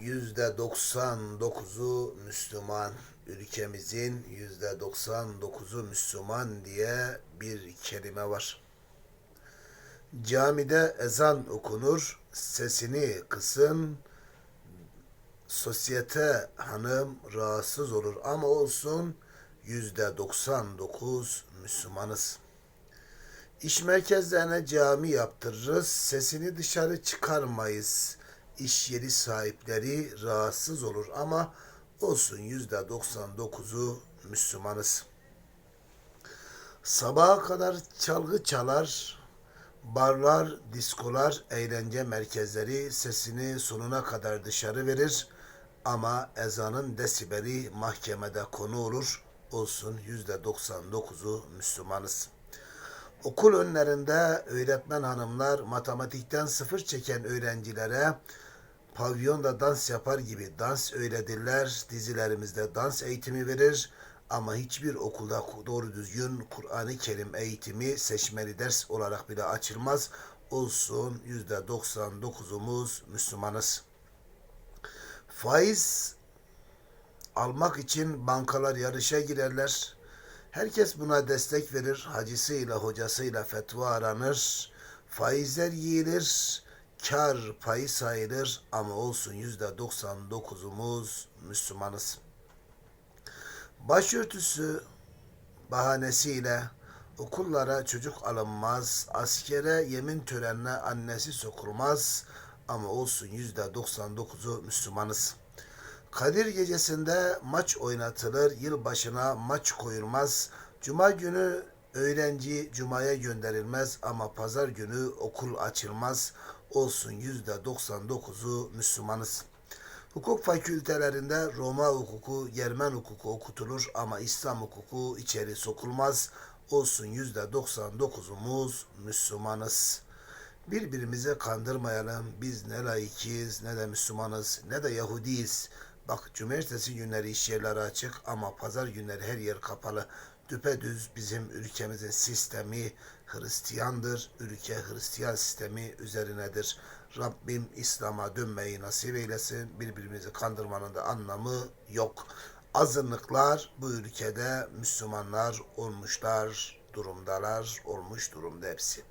yüzde 99'u Müslüman, ülkemizin yüzde 99'u Müslüman diye bir kelime var. Camide ezan okunur, sesini kısın, sosyete hanım rahatsız olur ama olsun yüzde 99 Müslümanız. İş merkezlerine cami yaptırırız, sesini dışarı çıkarmayız. İş yeri sahipleri rahatsız olur ama olsun yüzde 99'u Müslümanız. Sabaha kadar çalgı çalar, barlar, diskolar, eğlence merkezleri sesini sonuna kadar dışarı verir ama ezanın desibeli mahkemede konu olur. Olsun yüzde 99'u Müslümanız. Okul önlerinde öğretmen hanımlar matematikten sıfır çeken öğrencilere pavyonda dans yapar gibi dans öyledirler. Dizilerimizde dans eğitimi verir ama hiçbir okulda doğru düzgün Kur'an-ı Kerim eğitimi seçmeli ders olarak bile açılmaz. Olsun yüzde 99'umuz Müslümanız. Faiz almak için bankalar yarışa girerler. Herkes buna destek verir. Hacısıyla hocasıyla fetva aranır. Faizler yiyilir. Kar payı sayılır ama olsun yüzde 99'umuz Müslümanız. Başörtüsü bahanesiyle okullara çocuk alınmaz, askere yemin törenine annesi sokulmaz ama olsun yüzde 99'u Müslümanız. Kadir gecesinde maç oynatılır, yılbaşına maç koyulmaz. Cuma günü öğrenci cumaya gönderilmez ama pazar günü okul açılmaz. Olsun yüzde 99'u Müslümanız. Hukuk fakültelerinde Roma hukuku, Yermen hukuku okutulur ama İslam hukuku içeri sokulmaz. Olsun yüzde 99'umuz Müslümanız. Birbirimizi kandırmayalım. Biz ne laikiyiz, ne de Müslümanız, ne de Yahudiyiz. Bak cumartesi günleri iş yerleri açık ama pazar günleri her yer kapalı. Düpedüz bizim ülkemizin sistemi Hristiyandır. Ülke Hristiyan sistemi üzerinedir. Rabbim İslam'a dönmeyi nasip eylesin. Birbirimizi kandırmanın da anlamı yok. Azınlıklar bu ülkede Müslümanlar olmuşlar, durumdalar, olmuş durumda hepsi.